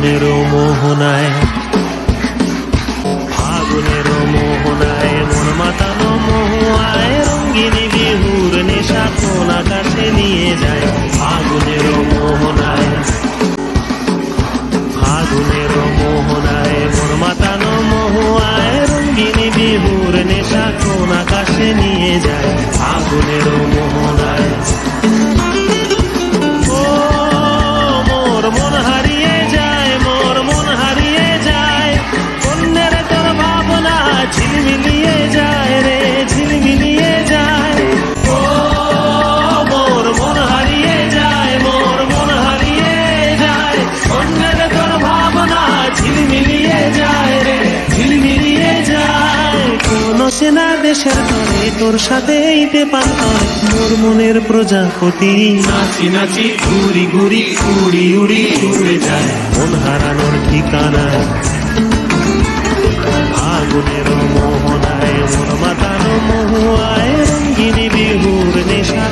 ফাগুনের মোহনায় ফাগুনের মোহনায় মন মাতানো মহুয়ায় রঙ্গিনী বিহুর নেশা কোন আকাশে নিয়ে যায়। ফাগুনের মোহনায় ফাগুনের মোহনায় মন মাতানো মহুয়ায় রঙ্গিনী বিহুর নেশা কোন আকাশে নিয়ে যায়। ফাগুনের মোহনায় অচেনা দেশের তরে তোর সাথে ইতে পান্তরে মোর মনের প্রজাপতি নাচি নাচি ঘুরি ঘুরি উড়ি উড়ি উড়ে যায়। মন হারানোর ঠিকানা আগুনের মোহনায় মোর মাতানো মহুয়ায় রঙ্গিনী বিহুর নেশা